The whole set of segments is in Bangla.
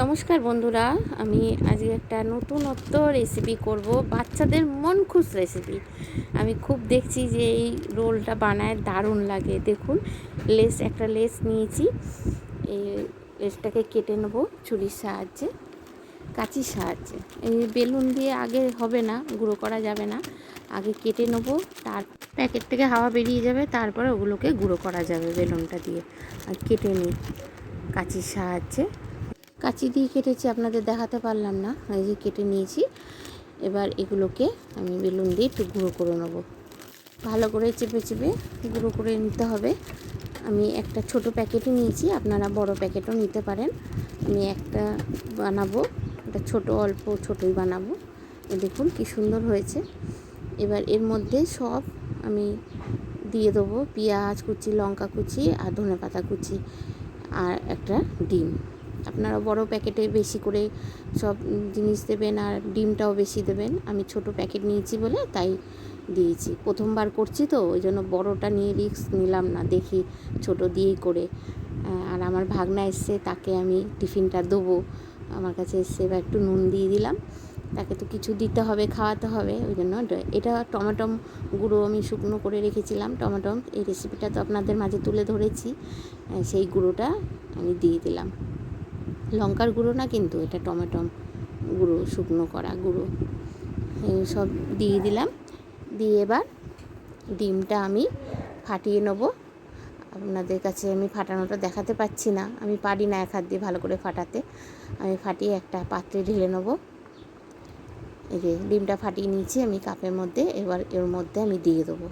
নমস্কার বন্ধুরা, আমি আজকে একটা নতুনত্ব রেসিপি করব, বাচ্চাদের মন খুশ রেসিপি আমি খুব দেখছি যে এই রোলটা বানায় দারুণ লাগে। দেখুন, লেস, একটা লেস নিয়েছি। এই লেসটাকে কেটে নেব ছুরির সাহায্যে, কাঁচির সাহায্যে। এই বেলুন দিয়ে আগে হবে না, গুঁড়ো করা যাবে না। আগে কেটে নেব, তার প্যাকেট থেকে হাওয়া বেরিয়ে যাবে, তারপরে ওগুলোকে গুঁড়ো করা যাবে বেলুনটা দিয়ে। আর কেটে নিই কাঁচির সাহায্যে। কাঁচি দিয়ে কেটেছি, আপনাদের দেখাতে পারলাম না। এই যে কেটে নিয়েছি। এবার এগুলোকে আমি বেলুন দিয়ে একটু গুঁড়ো করে নেব। ভালো করে চেপে চেপে গুঁড়ো করে নিতে হবে। আমি একটা ছোট প্যাকেটও নিয়েছি, আপনারা বড় প্যাকেটও নিতে পারেন। আমি একটা বানাবো, একটা ছোট, অল্প ছোটই বানাবো। এ দেখুন কি সুন্দর হয়েছে। এবার এর মধ্যে সব আমি দিয়ে দেবো। পেঁয়াজ কুচি, লঙ্কা কুচি আর ধনে পাতা কুচি আর একটা ডিম। আপনারা বড় প্যাকেটে বেশি করে সব জিনিস দেবেন আর ডিমটাও বেশি দেবেন। আমি ছোট প্যাকেট নিয়েছি বলে তাই দিয়েছি। প্রথমবার করছি তো, ওই জন্য বড়টা নিয়ে রিস্ক নিলাম না, দেখি ছোট দিয়েই করে। আর আমার ভাগনা এসছে, তাকে আমি টিফিনটা দেবো। আমার কাছে এসছে এবার একটু নুন দিয়ে দিলাম। তাকে তো কিছু দিতে হবে, খাওয়াতে হবে, ওই জন্য এটা টমেটো গুঁড়ো আমি শুকনো করে রেখেছিলাম। টমেটো এই রেসিপিটা তো আপনাদের মাঝে তুলে ধরেছি। সেই গুঁড়োটা আমি দিয়ে দিলাম। লঙ্কার গুঁড়ো না কিন্তু এটা টমেটো গুঁড়ো, শুকনো করা গুঁড়ো। সব দিয়ে দিলাম। দিয়ে এবার ডিমটা আমি ফাটিয়ে নেব। আপনাদের কাছে আমি ফাটানোটা দেখাতে পাচ্ছি না। আমি পারি না এক হাত দিয়ে ভালো করে ফাটাতে। আমি ফাটিয়ে একটা পাত্রে ঢেলে নেব। এই যে ডিমটা ফাটিয়ে নিয়েছি আমি কাপের মধ্যে। এবার এর মধ্যে আমি দিয়ে দেবো।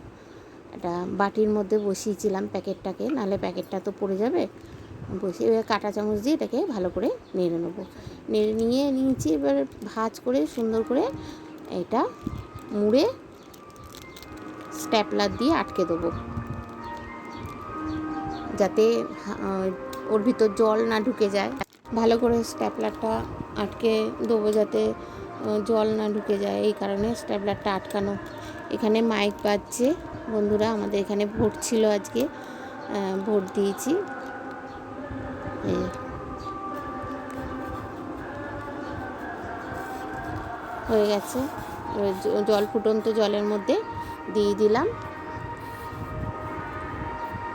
একটা বাটির মধ্যে বসিয়েছিলাম প্যাকেটটাকে। নাহলে প্যাকেটটা তো পড়ে যাবে। বসে এবার কাঁটা চামচ দিয়ে এটাকে ভালো করে নেড়ে নেব। নেড়ে নিয়ে নিয়েছি, এবার ভাজ করে সুন্দর করে এটা মুড়ে স্ট্যাপলার দিয়ে আটকে দেবো। যাতে ওর ভিতর জল না ঢুকে যায়। ভালো করে স্ট্যাপলারটা আটকে দেবো যাতে জল না ঢুকে যায়। এই কারণে স্ট্যাপলারটা আটকানো। এখানে মাইক বাজছে। বন্ধুরা, আমাদের এখানে ভোট ছিল আজকে। ভোট দিয়েছি। হয়ে গেছে। জল ফুটন্ত জলের মধ্যে দিয়ে দিলাম।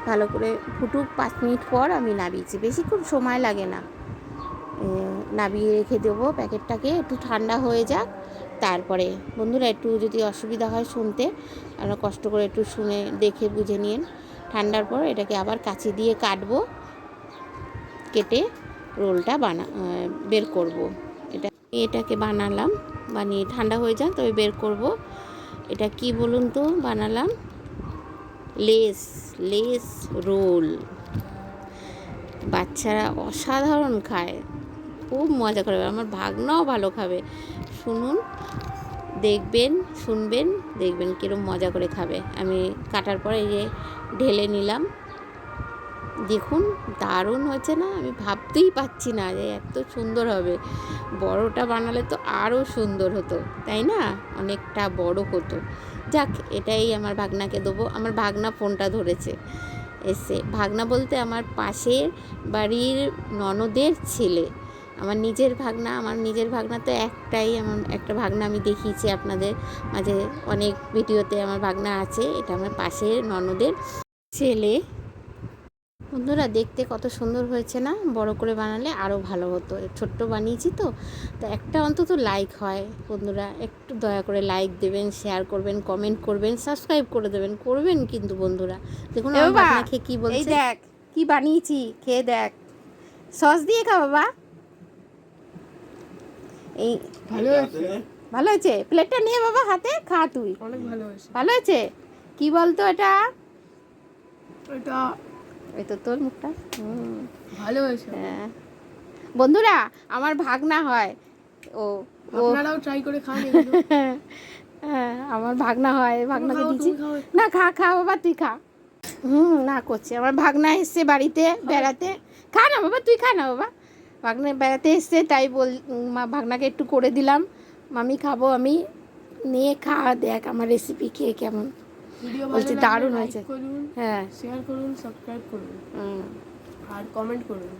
ভালো করে ফুটুক, পাঁচ মিনিট পর আমি নাবিয়েছি। বেশিক্ষণ সময় লাগে না। নাবিয়ে রেখে দেবো প্যাকেটটাকে, একটু ঠান্ডা হয়ে যাক। তারপরে, বন্ধুরা, একটু যদি অসুবিধা হয় শুনতে আপনারা কষ্ট করে একটু শুনে, দেখে বুঝে নিন। ঠান্ডার পর এটাকে আবার কাঁচি দিয়ে কাটবো। কেটে রোলটা বানা বের করব। এটা এটাকে বানালাম, বানিয়ে ঠান্ডা হয়ে যাক, তবে বের করব। এটা কি বলুন তো? বানালাম লেস লেস রোল। বাচ্চারা অসাধারণ খায়। খুব মজা করে, আমার ভাগনাও ভালো খাবে। শুনুন, দেখবেন, শুনবেন, দেখবেন কীরকম মজা করে খাবে। আমি কাটার পরে এই যে ঢেলে নিলাম। দেখুন, দারুণ হয়েছে না? আমি ভাবতেই পাচ্ছি না যে এত সুন্দর হবে। বড়টা বানালে তো আরও সুন্দর হতো, তাই না? অনেকটা বড় হতো। যাক, এটাই আমার ভাগনাকে দেবো। আমার ভাগনা ফোনটা ধরেছে। এসে, ভাগনা বলতে আমার পাশের বাড়ির ননদের ছেলে। আমার নিজের ভাগনা, আমার নিজের ভাগনা তো একটাই আমার একটা ভাগনা আমি দেখিয়েছি আপনাদের মাঝে। অনেক ভিডিওতে আমার ভাগনা আছে, এটা আমার পাশের ননদের ছেলে। বন্ধুরা দেখতে কত সুন্দর হয়েছে না? বড় করে বানালে আরও ভালো হতো। ছোট্ট বানিয়েছি তো তো একটা অন্তত লাইক হয় বন্ধুরা। একটু দয়া করে লাইক দেবেন শেয়ার করবেন কমেন্ট করবেন সাবস্ক্রাইব করে দেবেন। করবেন কিন্তু বন্ধুরা। দেখুন খেয়ে কী বলছে? দেখ কি বানিয়েছি খেয়ে দেখ। সস দিয়ে খা বাবা। এই ভালো হয়েছে? ভালো হয়েছে? প্লেটটা নিয়ে বাবা হাতে খা তুই। অনেক ভালো হয়েছে। ভালো হয়েছে? কি বলতো এটা? এটা এই তো তোর মুখটা। হুম। ভালো হয়েছে। হ্যাঁ। বন্ধুরা আমার ভাগনা হয়। ও আপনারাও ট্রাই করে খান হ্যাঁ আমার ভাগনা হয়। ভাগনাকে দিয়েছি। না খা খা বাবা তুই খা। হুম না করছে। আমার ভাগনা এসছে বাড়িতে বেড়াতে। খা না বাবা তুই খা না বাবা। ভাগনা বেড়াতে এসছে তাই বল মা ভাগনাকে একটু করে দিলাম। মামি খাব আমি। নিয়ে খা দেখ আমার রেসিপি খেয়ে কেমন। বলছে দারুণ হয়েছে। করুন হ্যাঁ। শেয়ার করুন সাবস্ক্রাইব করুন। আর কমেন্ট করুন।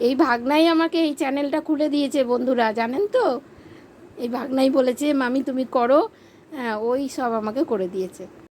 এই ভাগনাই আমাকে এই চ্যানেলটা খুলে দিয়েছে বন্ধুরা জানেন তো? এই ভাগনাই বলেছে মামি তুমি করো। হ্যাঁ ওই সব আমাকে করে দিয়েছে।